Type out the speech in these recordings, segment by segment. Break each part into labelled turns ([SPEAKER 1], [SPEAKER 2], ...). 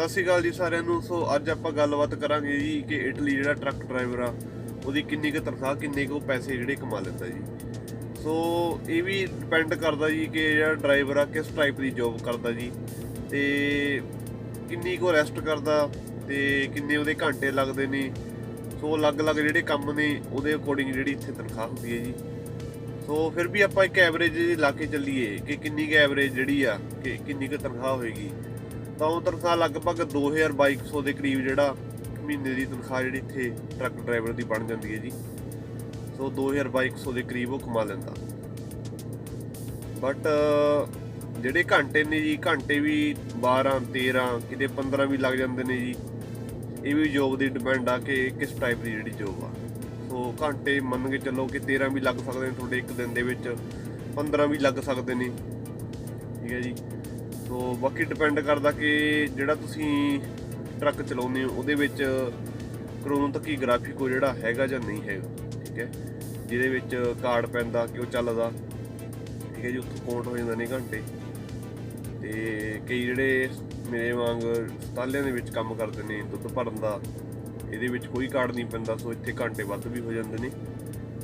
[SPEAKER 1] ਸਤਿ ਸ਼੍ਰੀ ਅਕਾਲ ਜੀ ਸਾਰਿਆਂ ਨੂੰ। ਸੋ ਅੱਜ ਆਪਾਂ ਗੱਲਬਾਤ ਕਰਾਂਗੇ ਜੀ ਕਿ ਇਟਲੀ ਜਿਹੜਾ ਟਰੱਕ ਡਰਾਈਵਰ ਆ, ਉਹਦੀ ਕਿੰਨੀ ਕੁ ਤਨਖਾਹ, ਕਿੰਨੇ ਕੁ ਪੈਸੇ ਜਿਹੜੇ ਕਮਾ ਲੈਂਦਾ ਜੀ। ਸੋ ਇਹ ਵੀ ਡਿਪੈਂਡ ਕਰਦਾ ਜੀ ਕਿ ਜਿਹੜਾ ਡਰਾਈਵਰ ਆ, ਕਿਸ ਟਾਈਪ ਦੀ ਜੌਬ ਕਰਦਾ ਜੀ। ਤੇ ਕਿੰਨੀ ਕੁ ਰੈਸਟ ਕਰਦਾ, ਤੇ ਕਿੰਨੇ ਉਹਦੇ ਘੰਟੇ ਲੱਗਦੇ ਨੇ। ਸੋ ਅਲੱਗ-ਅਲੱਗ ਜਿਹੜੇ ਕੰਮ ਨੇ, ਉਹਦੇ ਅਕੋਰਡਿੰਗ ਜਿਹੜੀ ਇੱਥੇ ਤਨਖਾਹ ਹੁੰਦੀ ਹੈ ਜੀ। ਸੋ ਫਿਰ ਵੀ ਆਪਾਂ ਇੱਕ ਐਵਰੇਜ ਲਾ ਕੇ ਚੱਲੀਏ, ਕਿ ਕਿੰਨੀ ਕੁ ਐਵਰੇਜ ਜਿਹੜੀ ਆ, ਕਿ ਕਿੰਨੀ ਕੁ ਤਨਖਾਹ ਹੋਏਗੀ। ਤਾਂ ਉਹ ਤਨਖਾਹ ਲਗਭਗ 2200 ਦੇ ਕਰੀਬ ਜਿਹੜਾ ਮਹੀਨੇ ਦੀ ਤਨਖਾਹ ਜਿਹੜੀ ਇੱਥੇ ਟਰੱਕ ਡਰਾਈਵਰ ਦੀ ਬਣ ਜਾਂਦੀ ਹੈ ਜੀ। ਸੋ 2200 ਦੇ ਕਰੀਬ ਉਹ ਕਮਾ ਲੈਂਦਾ। ਬਟ ਜਿਹੜੇ ਘੰਟੇ ਨੇ ਜੀ, ਘੰਟੇ ਵੀ 12 13 ਕਿਤੇ 15 ਵੀ ਲੱਗ ਜਾਂਦੇ ਨੇ ਜੀ। ਇਹ ਵੀ ਜੋਬ ਦੀ ਡਿਪੈਂਡ ਆ ਕਿ ਕਿਸ ਟਾਈਪ ਦੀ ਜਿਹੜੀ ਜੋਬ ਆ। ਸੋ ਘੰਟੇ ਮੰਨ ਕੇ ਚੱਲੋ ਕਿ 13 ਵੀ ਲੱਗ ਸਕਦੇ ਨੇ ਤੁਹਾਡੇ ਇੱਕ ਦਿਨ ਦੇ ਵਿੱਚ 15 ਵੀ ਲੱਗ ਸਕਦੇ ਨੇ। ਠੀਕ ਹੈ ਜੀ। ਸੋ ਬਾਕੀ ਡਿਪੈਂਡ ਕਰਦਾ ਕਿ ਜਿਹੜਾ ਤੁਸੀਂ ਟਰੱਕ ਚਲਾਉਂਦੇ ਹੋ, ਉਹਦੇ ਵਿੱਚ ਕਰੋਨ ਤੱਕ ਹੀ ਗ੍ਰਾਫਿਕ ਉਹ ਜਿਹੜਾ ਹੈਗਾ ਜਾਂ ਨਹੀਂ ਹੈਗਾ, ਠੀਕ ਹੈ? ਜਿਹਦੇ ਵਿੱਚ ਕਾਰਡ ਪੈਂਦਾ ਕਿ ਉਹ ਚੱਲਦਾ, ਠੀਕ ਹੈ ਜੀ? ਉੱਥੋਂ ਕਾਊਂਟ ਹੋ ਜਾਂਦੇ ਨੇ ਘੰਟੇ। ਤੇ ਕਈ ਜਿਹੜੇ ਮੇਰੇ ਵਾਂਗ ਸਤਾਲਿਆਂ ਦੇ ਵਿੱਚ ਕੰਮ ਕਰਦੇ ਨੇ, ਦੁੱਧ ਭਰਨ ਦਾ, ਇਹਦੇ ਵਿੱਚ ਕੋਈ ਕਾਰਡ ਨਹੀਂ ਪੈਂਦਾ, ਸੋ ਇੱਥੇ ਘੰਟੇ ਵੱਧ ਵੀ ਹੋ ਜਾਂਦੇ ਨੇ।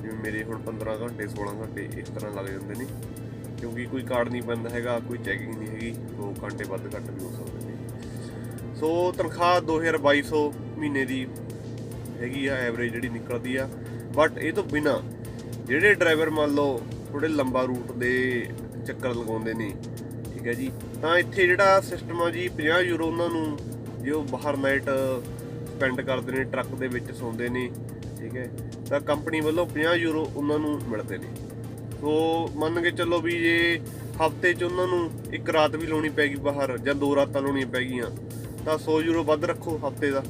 [SPEAKER 1] ਜਿਵੇਂ ਮੇਰੇ ਹੁਣ 15 ਘੰਟੇ 16 ਘੰਟੇ ਇਸ ਤਰ੍ਹਾਂ ਲੱਗ ਜਾਂਦੇ ਨੇ। ਕਿਉਂਕਿ ਕੋਈ ਕਾਰਡ ਨਹੀਂ ਪੈਂਦਾ ਹੈਗਾ, ਕੋਈ ਚੈਕਿੰਗ ਨਹੀਂ ਹੈਗੀ ਸੋ ਘੰਟੇ ਵੱਧ ਘੱਟ ਵੀ ਹੋ ਸਕਦੇ ਨੇ ਸੋ ਤਨਖਾਹ 2200 ਮਹੀਨੇ ਦੀ ਹੈਗੀ ਆ ਐਵਰੇਜ ਜਿਹੜੀ ਨਿਕਲਦੀ ਆ। ਬਟ ਇਹ ਤੋਂ ਬਿਨਾ ਜਿਹੜੇ ਡਰਾਈਵਰ ਮੰਨ ਲਓ ਥੋੜੇ ਲੰਬਾ ਰੂਟ ਦੇ ਚੱਕਰ ਲਗਾਉਂਦੇ ਨੇ, ਠੀਕ ਹੈ ਜੀ, ਤਾਂ ਇੱਥੇ ਜਿਹੜਾ ਸਿਸਟਮ ਆ ਜੀ 50 ਯੂਰੋ ਉਹਨਾਂ ਨੂੰ ਜੋ ਬਾਹਰ ਨਾਈਟ ਸਪੈਂਡ ਕਰਦੇ ਨੇ ਟਰੱਕ ਦੇ ਵਿੱਚ ਸੌਂਦੇ ਨੇ, ਠੀਕ ਹੈ, ਤਾਂ ਕੰਪਨੀ ਵੱਲੋਂ 50 ਯੂਰੋ ਉਹਨਾਂ ਨੂੰ ਮਿਲਦੇ ਨੇ। ਸੋ ਮੰਨ ਕੇ ਚੱਲੋ ਵੀ ਜੇ ਹਫ਼ਤੇ 'ਚ ਉਹਨਾਂ ਨੂੰ ਇੱਕ ਰਾਤ ਵੀ ਲਾਉਣੀ ਪੈਗੀ ਬਾਹਰ ਜਾਂ ਦੋ ਰਾਤਾਂ ਲਾਉਣੀਆਂ ਪੈਗੀਆਂ ਤਾਂ 100 ਯੂਰੋ ਵੱਧ ਰੱਖੋ ਹਫ਼ਤੇ ਦਾ।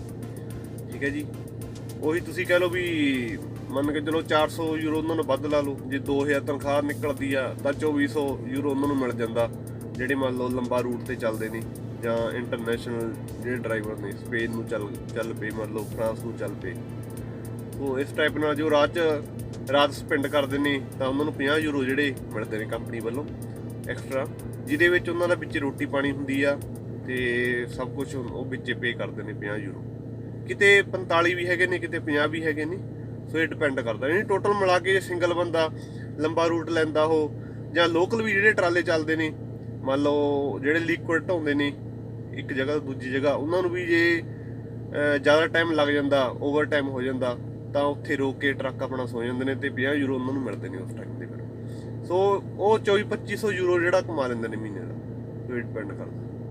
[SPEAKER 1] ਠੀਕ ਹੈ ਜੀ? ਉਹੀ ਤੁਸੀਂ ਕਹਿ ਲਓ ਵੀ ਮੰਨ ਕੇ ਚਲੋ 400 ਯੂਰੋ ਉਹਨਾਂ ਨੂੰ ਵੱਧ ਲਾ ਲਓ। ਜੇ 2000 ਤਨਖਾਹ ਨਿਕਲਦੀ ਆ, ਤਾਂ 2400 ਯੂਰੋ ਉਹਨਾਂ ਨੂੰ ਮਿਲ ਜਾਂਦਾ। ਜਿਹੜੇ ਮੰਨ ਲਓ ਲੰਬਾ ਰੂਟ ਤੇ ਚੱਲਦੇ ਨੇ ਜਾਂ ਇੰਟਰਨੈਸ਼ਨਲ ਜਿਹੜੇ ਡਰਾਈਵਰ ਨੇ ਸਪੇਨ ਨੂੰ ਚੱਲ ਚੱਲ ਪਏ, ਮੰਨ ਲਓ ਫਰਾਂਸ ਨੂੰ ਚੱਲ ਪਏ। ਉਹ ਇਸ ਟਾਈਪ ਨਾਲ ਜੋ ਰਾਜ ਚ ਰਾਤ ਸਪੈਂਡ ਕਰਦੇ ਨੇ ਤਾਂ ਉਹਨਾਂ ਨੂੰ 50 ਯੂਰੋ ਜਿਹੜੇ ਮਿਲਦੇ ਨੇ ਕੰਪਨੀ ਵੱਲੋਂ ਐਕਸਟਰਾ ਜਿਹਦੇ ਵਿੱਚ ਉਹਨਾਂ ਦਾ ਵਿੱਚ ਰੋਟੀ ਪਾਣੀ ਹੁੰਦੀ ਆ ਤੇ ਸਭ ਕੁਝ ਉਹ ਵਿੱਚੇ ਪੇ ਕਰਦੇ ਨੇ 50 ਯੂਰੋ। ਕਿਤੇ 45 ਵੀ ਹੈਗੇ ਨੇ, ਕਿਤੇ 50 ਵੀ ਹੈਗੇ ਨੇ, ਸੋ ਇਹ ਡਿਪੈਂਡ ਕਰਦਾ। ਨਹੀਂ ਟੋਟਲ ਮਿਲਾ ਕੇ ਜੇ ਸਿੰਗਲ ਬੰਦਾ ਲੰਬਾ ਰੂਟ ਲੈਂਦਾ ਉਹ ਜਾਂ ਲੋਕਲ ਵੀ ਜਿਹੜੇ ਟਰਾਲੇ ਚੱਲਦੇ ਨੇ, ਮੰਨ ਲਓ ਜਿਹੜੇ ਲਿਕੁਇਡ ਢਾਉਂਦੇ ਨੇ, ਇੱਕ ਜਗ੍ਹਾ ਤੋਂ ਦੂਜੀ ਜਗ੍ਹਾ, ਉਹਨਾਂ ਨੂੰ ਵੀ ਜੇ ਜ਼ਿਆਦਾ ਟਾਈਮ ਲੱਗ ਜਾਂਦਾ ਓਵਰ ਟਾਈਮ ਹੋ ਜਾਂਦਾ ਤਾਂ ਉੱਥੇ ਰੋਕ ਕੇ ਟਰੱਕ ਆਪਣਾ ਸੋ ਜਾਂਦੇ ਨੇ ਤੇ 50 ਯੂਰੋ ਉਹਨਾਂ ਨੂੰ ਮਿਲਦੇ ਨੇ ਉਸ ਟਾਈਮ ਦੇ ਫਿਰ ਸੋ ਉਹ 24 2500 ਯੂਰੋ ਜਿਹੜਾ ਕਮਾ ਲੈਂਦੇ ਨੇ ਮਹੀਨੇ ਦਾ ਸੋ ਇਹ ਡਿਪੈਂਡ ਕਰਦਾ।